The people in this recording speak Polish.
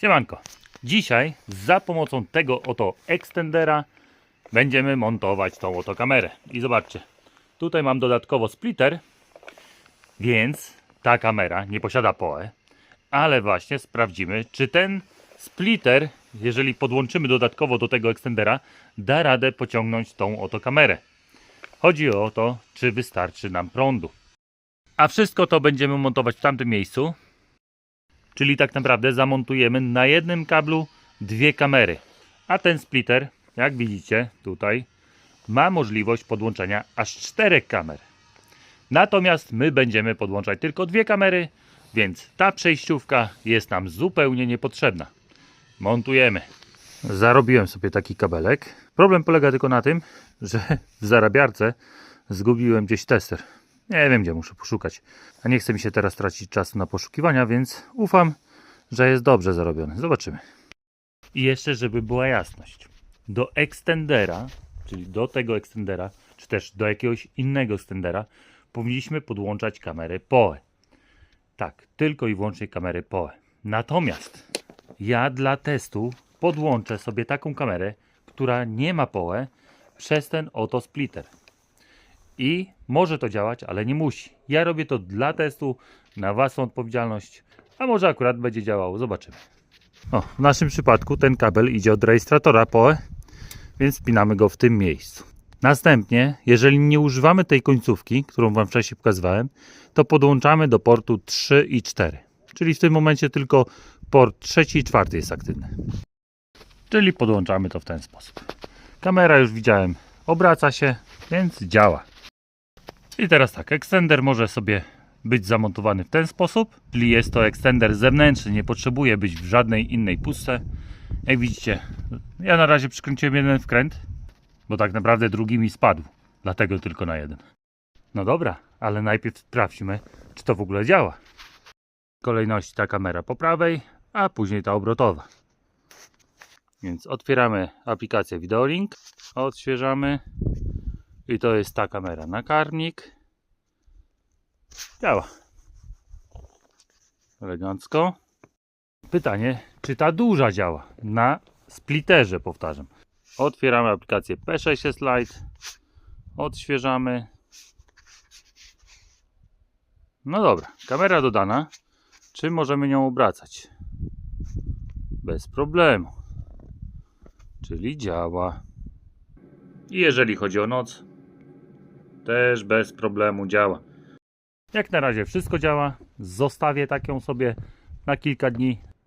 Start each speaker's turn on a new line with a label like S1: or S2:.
S1: Siemanko. Dzisiaj za pomocą tego oto extendera będziemy montować tą oto kamerę. I zobaczcie, tutaj mam dodatkowo splitter, więc ta kamera nie posiada POE, ale właśnie sprawdzimy, czy ten splitter, jeżeli podłączymy dodatkowo do tego extendera, da radę pociągnąć tą oto kamerę. Chodzi o to, czy wystarczy nam prądu. A wszystko to będziemy montować w tamtym miejscu, Czyli tak naprawdę zamontujemy na jednym kablu dwie kamery. A ten splitter, jak widzicie tutaj, ma możliwość podłączenia aż czterech kamer. Natomiast my będziemy podłączać tylko dwie kamery, więc ta przejściówka jest nam zupełnie niepotrzebna. Montujemy. Zarobiłem sobie taki kabelek. Problem polega tylko na tym, że w zarabiarce zgubiłem gdzieś tester. Nie wiem, gdzie muszę poszukać. A nie chce mi się teraz tracić czasu na poszukiwania, więc ufam, że jest dobrze zarobiony. Zobaczymy. I jeszcze, żeby była jasność. Do extendera, czyli do tego extendera, czy też do jakiegoś innego extendera, powinniśmy podłączać kamerę POE. Tak, tylko i wyłącznie kamerę POE. Natomiast ja dla testu podłączę sobie taką kamerę, która nie ma POE przez ten oto splitter. I może to działać, ale nie musi. Ja robię to dla testu, na własną odpowiedzialność, a może akurat będzie działało. Zobaczymy. O, w naszym przypadku ten kabel idzie od rejestratora POE, więc spinamy go w tym miejscu. Następnie, jeżeli nie używamy tej końcówki, którą Wam wcześniej pokazywałem, to podłączamy do portu 3 i 4. Czyli w tym momencie tylko port trzeci i czwarty jest aktywny. Czyli podłączamy to w ten sposób. Kamera już widziałem, obraca się, więc działa. I teraz tak, extender może sobie być zamontowany w ten sposób, czyli jest to extender zewnętrzny, nie potrzebuje być w żadnej innej pustce. Jak widzicie, ja na razie przykręciłem jeden wkręt, bo tak naprawdę drugi mi spadł, dlatego tylko na jeden. No dobra, ale najpierw sprawdźmy, czy to w ogóle działa. W kolejności ta kamera po prawej, a później ta obrotowa. Więc otwieramy aplikację Videolink, odświeżamy i to jest ta kamera na karmnik. Działa. Elegancko. Pytanie, czy ta duża działa? Na splitterze, powtarzam. Otwieramy aplikację P6S Lite. Odświeżamy. No dobra, kamera dodana. Czy możemy nią obracać? Bez problemu. Czyli działa. I jeżeli chodzi o noc, też bez problemu działa. Jak na razie wszystko działa. Zostawię taką sobie na kilka dni,